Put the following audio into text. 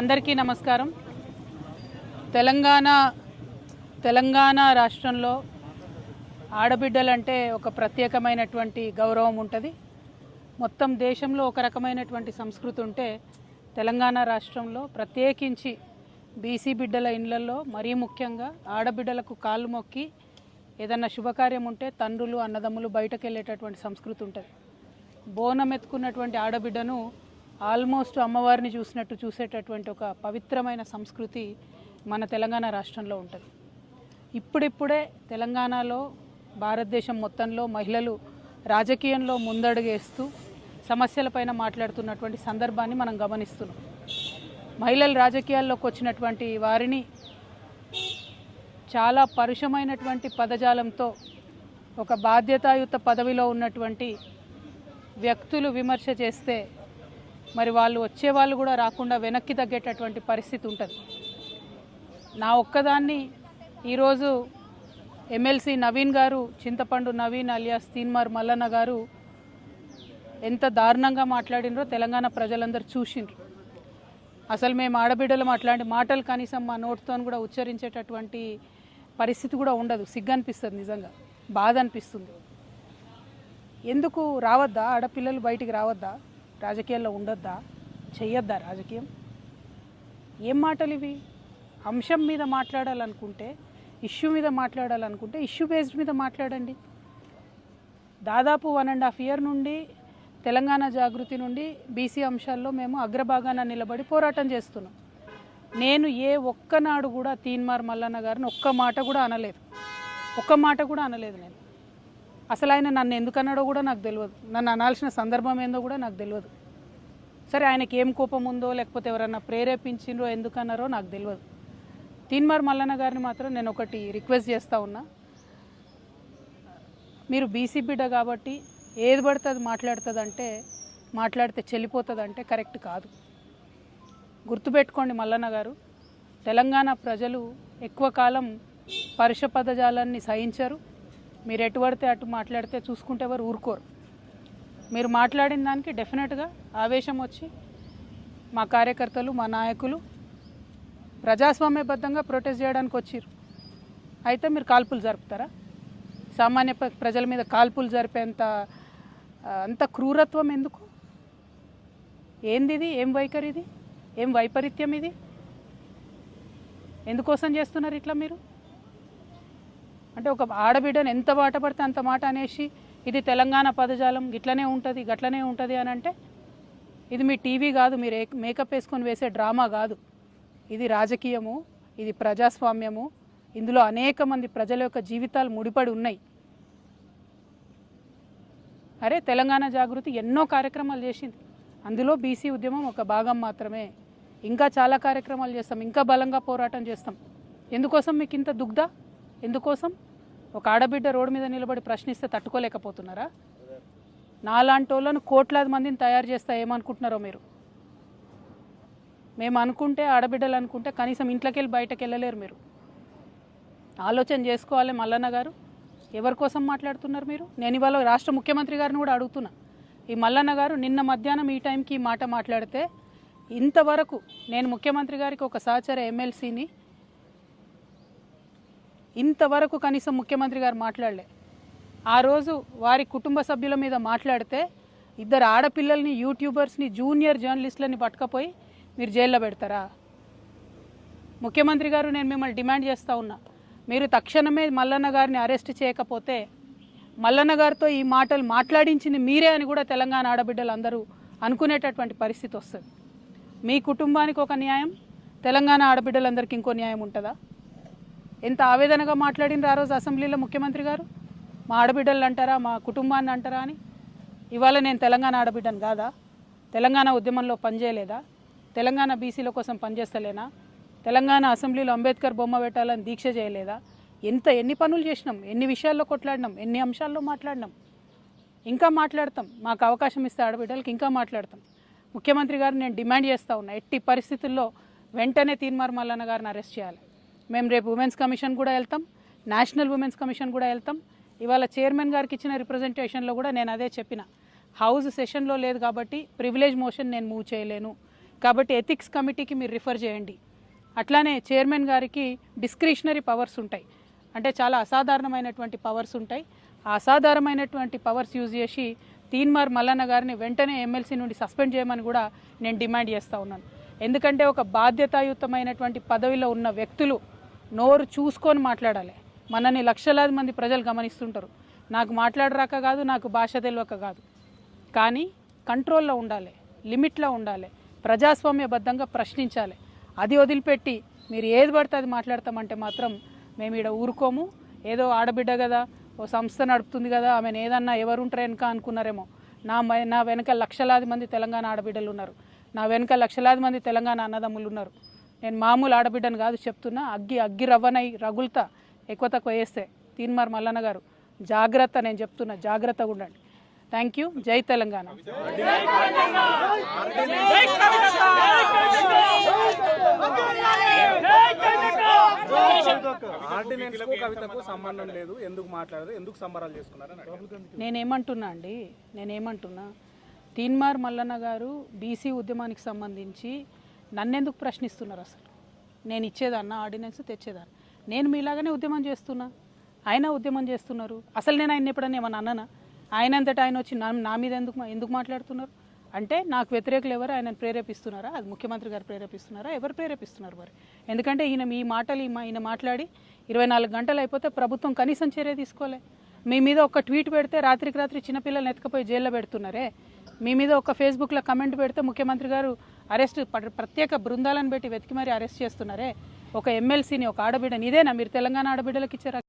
అందరికీ నమస్కారం. తెలంగాణ తెలంగాణ రాష్ట్రంలో ఆడబిడ్డలంటే ఒక ప్రత్యేకమైనటువంటి గౌరవం ఉంటుంది. మొత్తం దేశంలో ఒక రకమైనటువంటి సంస్కృతి ఉంటే తెలంగాణ రాష్ట్రంలో ప్రత్యేకించి బీసీ బిడ్డల ఇండ్లలో మరీ ముఖ్యంగా ఆడబిడ్డలకు కాళ్ళు మొక్కి ఏదన్నా శుభకార్యం ఉంటే తండ్రులు అన్నదమ్ములు బయటకు వెళ్ళేటటువంటి సంస్కృతి ఉంటుంది. బోనం ఎత్తుకున్నటువంటి ఆడబిడ్డను ఆల్మోస్ట్ అమ్మవారిని చూసినట్టు చూసేటటువంటి ఒక పవిత్రమైన సంస్కృతి మన తెలంగాణ రాష్ట్రంలో ఉంటుంది. ఇప్పుడిప్పుడే తెలంగాణలో భారతదేశం మొత్తంలో మహిళలు రాజకీయంలో ముందడుగేస్తూ సమస్యలపైన మాట్లాడుతున్నటువంటి సందర్భాన్ని మనం గమనిస్తున్నాం. మహిళలు రాజకీయాల్లోకి వచ్చినటువంటి వారిని చాలా పరుషమైనటువంటి పదజాలంతో ఒక బాధ్యతాయుత పదవిలో ఉన్నటువంటి వ్యక్తులు విమర్శ చేస్తే మరి వాళ్ళు వచ్చే వాళ్ళు కూడా రాకుండా వెనక్కి తగ్గేటటువంటి పరిస్థితి ఉంటుంది. నా ఒక్కదాన్ని ఈరోజు ఎమ్మెల్సీ నవీన్ గారు చింతపండు నవీన్ అలియాస్ తీన్మార్ మల్లన్న గారు ఎంత దారుణంగా మాట్లాడినరో తెలంగాణ ప్రజలందరూ చూసిండ్రు. అసలు మేము ఆడబిడ్డలు అట్లాంటి మాటలు కనీసం మా నోటితో కూడా ఉచ్చరించేటటువంటి పరిస్థితి కూడా ఉండదు. సిగ్గు అనిపిస్తుంది నిజంగా. బాధ అనిపిస్తుంది ఎందుకు రావద్దా? ఆడపిల్లలు బయటికి రావద్దా? రాజకీయాల్లో ఉండొద్దా? చెయ్యొద్దా రాజకీయం? ఏం మాటలు ఇవి? అంశం మీద మాట్లాడాలనుకుంటే ఇష్యూ మీద మాట్లాడాలనుకుంటే ఇష్యూ బేస్డ్ మీద మాట్లాడండి. దాదాపు వన్ అండ్ హాఫ్ ఇయర్ నుండి తెలంగాణ జాగృతి నుండి బీసీ అంశాల్లో మేము అగ్రభాగాన నిలబడి పోరాటం చేస్తున్నాం. నేను ఏ ఒక్కనాడు కూడా తీన్మార్ మల్లన్న గారిని ఒక్క మాట కూడా అనలేదు. ఒక్క మాట కూడా అనలేదు నేను. అసలు ఆయన నన్ను ఎందుకు అన్నాడో కూడా నాకు తెలియదు. నన్ను అనాల్సిన సందర్భం ఏందో కూడా నాకు తెలియదు. సరే ఆయనకి ఏం కోపం ఉందో లేకపోతే ఎవరన్నా ప్రేరేపించిండ్రో ఎందుకన్నారో నాకు తెలియదు. తీన్మార్ మల్లన్న గారిని మాత్రం నేను ఒకటి రిక్వెస్ట్ చేస్తూ ఉన్నా. మీరు బీసీ బిడ్డ కాబట్టి ఏది పడితే అది మాట్లాడుతుందంటే మాట్లాడితే చెల్లిపోతుందంటే కరెక్ట్ కాదు. గుర్తుపెట్టుకోండి మల్లన్న గారు తెలంగాణ ప్రజలు ఎక్కువ కాలం పరుష పదజాలాన్ని సహించరు. మీరు ఎటు పడితే అటు మాట్లాడితే చూసుకుంటే ఎవరు ఊరుకోరు. మీరు మాట్లాడిన దానికి డెఫినెట్గా ఆవేశం వచ్చి మా కార్యకర్తలు మా నాయకులు ప్రజాస్వామ్యబద్ధంగా ప్రొటెస్ట్ చేయడానికి వచ్చిర్రు అయితే మీరు కాల్పులు జరుపుతారా? సామాన్య ప్ర- ప్రజల మీద కాల్పులు జరిపేంత అంత క్రూరత్వం ఎందుకు? ఏంది ఇది? ఏం వైఖరి ఇది? ఏం వైపరీత్యం ఇది? ఎందుకోసం చేస్తున్నారు ఇట్లా మీరు? అంటే ఒక ఆడబిడ్డను ఎంత బాట పడితే అంత మాట అనేసి ఇది తెలంగాణ పదజాలం ఇట్లనే ఉంటుంది గట్లనే ఉంటుంది అని అంటే ఇది మీ టీవీ కాదు మీరు మేకప్ వేసుకొని వేసే డ్రామా కాదు. ఇది రాజకీయము ఇది ప్రజాస్వామ్యము. ఇందులో అనేక మంది ప్రజల యొక్క జీవితాలు ముడిపడి ఉన్నాయి. అరే తెలంగాణ జాగృతి ఎన్నో కార్యక్రమాలు చేసింది. అందులో బీసీ ఉద్యమం ఒక భాగం మాత్రమే. ఇంకా చాలా కార్యక్రమాలు చేస్తాం ఇంకా బలంగా పోరాటం చేస్తాం. ఎందుకోసం మీకు ఇంత దుగ్ధ? ఎందుకోసం? ఒక ఆడబిడ్డ రోడ్డు మీద నిలబడి ప్రశ్నిస్తే తట్టుకోలేకపోతున్నారా? నాలాంటి వాళ్ళను కోట్లాది మందిని తయారు చేస్తా ఏమనుకుంటున్నారో మీరు? మేము అనుకుంటే ఆడబిడ్డలు అనుకుంటే కనీసం ఇంట్లోకి వెళ్ళి బయటకు వెళ్ళలేరు మీరు. ఆలోచన చేసుకోవాలి మల్లన్న గారు. ఎవరి కోసం మాట్లాడుతున్నారు మీరు? నేను ఇవాళ రాష్ట్ర ముఖ్యమంత్రి గారిని కూడా అడుగుతున్నా. ఈ మల్లన్న గారు నిన్న మధ్యాహ్నం ఈ టైంకి ఈ మాట మాట్లాడితే ఇంతవరకు నేను ముఖ్యమంత్రి గారికి ఒక సహచర ఎమ్మెల్సీని ఇంతవరకు కనీసం ముఖ్యమంత్రి గారు మాట్లాడలే. ఆ రోజు వారి కుటుంబ సభ్యుల మీద మాట్లాడితే ఇద్దరు ఆడపిల్లల్ని యూట్యూబర్స్ని జూనియర్ జర్నలిస్టులని పట్టుకపోయి మీరు జైల్లో పెడతారా? ముఖ్యమంత్రి గారు నేను మిమ్మల్ని డిమాండ్ చేస్తూ ఉన్నా. మీరు తక్షణమే మల్లన్న గారిని అరెస్ట్ చేయకపోతే మల్లన్న గారితో ఈ మాటలు మాట్లాడించింది మీరే అని కూడా తెలంగాణ ఆడబిడ్డలు అందరూ అనుకునేటటువంటి పరిస్థితి వస్తుంది. మీ కుటుంబానికి ఒక న్యాయం తెలంగాణ ఆడబిడ్డలందరికీ ఇంకో న్యాయం ఉంటుందా? ఎంత ఆవేదనగా మాట్లాడినారు ఆ రోజు అసెంబ్లీలో ముఖ్యమంత్రి గారు? మా ఆడబిడ్డలు అంటారా మా కుటుంబాన్ని అంటారా అని? ఇవాళ నేను తెలంగాణ ఆడబిడ్డను కాదా? తెలంగాణ ఉద్యమంలో పనిచేయలేదా? తెలంగాణ బీసీల కోసం పనిచేస్తలేనా? తెలంగాణ అసెంబ్లీలో అంబేద్కర్ బొమ్మ పెట్టాలని దీక్ష చేయలేదా? ఎంత ఎన్ని పనులు చేసినాం? ఎన్ని విషయాల్లో కొట్లాడినాం? ఎన్ని అంశాల్లో మాట్లాడినాం? ఇంకా మాట్లాడతాం. మాకు అవకాశం ఇస్తే ఆడబిడ్డలకి ఇంకా మాట్లాడతాం. ముఖ్యమంత్రి గారు నేను డిమాండ్ చేస్తా ఉన్నా ఎట్టి పరిస్థితుల్లో వెంటనే తీన్మార్ మల్లన్న గారిని అరెస్ట్ చేయాలి. మేము రేపు ఉమెన్స్ కమిషన్ కూడా వెళ్తాం నేషనల్ ఉమెన్స్ కమిషన్ కూడా వెళ్తాం. ఇవాళ చైర్మన్ గారికి ఇచ్చిన రిప్రజెంటేషన్లో కూడా నేను అదే చెప్పిన. హౌస్ సెషన్లో లేదు కాబట్టి ప్రివిలేజ్ మోషన్ నేను మూవ్ చేయలేను. కాబట్టి ఎథిక్స్ కమిటీకి మీరు రిఫర్ చేయండి. అట్లానే చైర్మన్ గారికి డిస్క్రిషనరీ పవర్స్ ఉంటాయి. అంటే చాలా అసాధారణమైనటువంటి పవర్స్ ఉంటాయి. ఆ అసాధారణమైనటువంటి పవర్స్ యూజ్ చేసి తీన్మార్ మల్లన్న గారిని వెంటనే ఎమ్మెల్సీ నుండి సస్పెండ్ చేయమని కూడా నేను డిమాండ్ చేస్తూ ఉన్నాను. ఎందుకంటే ఒక బాధ్యతాయుతమైనటువంటి పదవిలో ఉన్న వ్యక్తులు నోరు చూసుకొని మాట్లాడాలి. మనని లక్షలాది మంది ప్రజలు గమనిస్తుంటారు. నాకు మాట్లాడరాక కాదు నాకు భాష తెలియక కాదు. కానీ కంట్రోల్లో ఉండాలి లిమిట్లో ఉండాలి ప్రజాస్వామ్యబద్ధంగా ప్రశ్నించాలి. అది వదిలిపెట్టి మీరు ఏది పడితే అది మాట్లాడతామంటే మాత్రం మేము ఇక్కడ ఊరుకోము. ఏదో ఆడబిడ్డ కదా ఓ సంస్థ నడుపుతుంది కదా ఆమెను ఏదన్నా ఎవరుంటారు వెనక అనుకున్నారేమో. నా నా వెనక లక్షలాది మంది తెలంగాణ ఆడబిడ్డలు ఉన్నారు. నా వెనక లక్షలాది మంది తెలంగాణ అన్నదమ్ములు ఉన్నారు. నేను మామూలు ఆడబిడ్డను కాదు చెప్తున్నా అగ్గి అగ్గి రవ్వనై రగులుతా ఎక్కువ తక్కువ వేస్తే. తీన్మార్ మల్లన్న గారు జాగ్రత్త నేను చెప్తున్నా జాగ్రత్తగా ఉండండి. థ్యాంక్ యూ జై తెలంగాణ. కవితకు సంబంధం లేదు ఎందుకు మాట్లాడదు ఎందుకు సంబరాలు నేనేమంటున్నా అండి నేనేమంటున్నా తీన్మార్ మల్లన్న గారు బీసీ ఉద్యమానికి సంబంధించి నన్నెందుకు ప్రశ్నిస్తున్నారు అసలు? నేను ఇచ్చేదాన్న ఆర్డినెన్స్ తెచ్చేదాన్ని. నేను మీలాగానే ఉద్యమం చేస్తున్నా. ఆయన ఉద్యమం చేస్తున్నారు. అసలు నేను ఆయన ఎప్పుడన్నా ఏమన్నా అన్నానా? ఆయన అంతటా ఆయన వచ్చి నా నా మీద ఎందుకు ఎందుకు మాట్లాడుతున్నారు? అంటే నాకు వ్యతిరేకులు ఎవరు? ఆయన ప్రేరేపిస్తున్నారా? అది ముఖ్యమంత్రి గారు ప్రేరేపిస్తున్నారా? ఎవరు ప్రేరేపిస్తున్నారు మరి? ఎందుకంటే ఈయన ఈ మాటలు మా- ఈయన మాట్లాడి ఇరవై నాలుగు గంటలు అయిపోతే ప్రభుత్వం కనీసం చర్య తీసుకోలే. మీ మీద ఒక ట్వీట్ పెడితే రాత్రికి రాత్రి చిన్నపిల్లల్ని ఎత్తుకపోయి జైల్లో పెడుతున్నారే? మీ మీద ఒక ఫేస్బుక్లో కమెంట్ పెడితే ముఖ్యమంత్రి గారు అరెస్ట్ ప్రత్యేక బృందాలను పెట్టి వెతికి మరీ అరెస్ట్ చేస్తున్నారే. ఒక ఎమ్మెల్సీని ఒక ఆడబిడ్డని ఇదేనా మీరు తెలంగాణ ఆడబిడ్డలకు ఇచ్చారా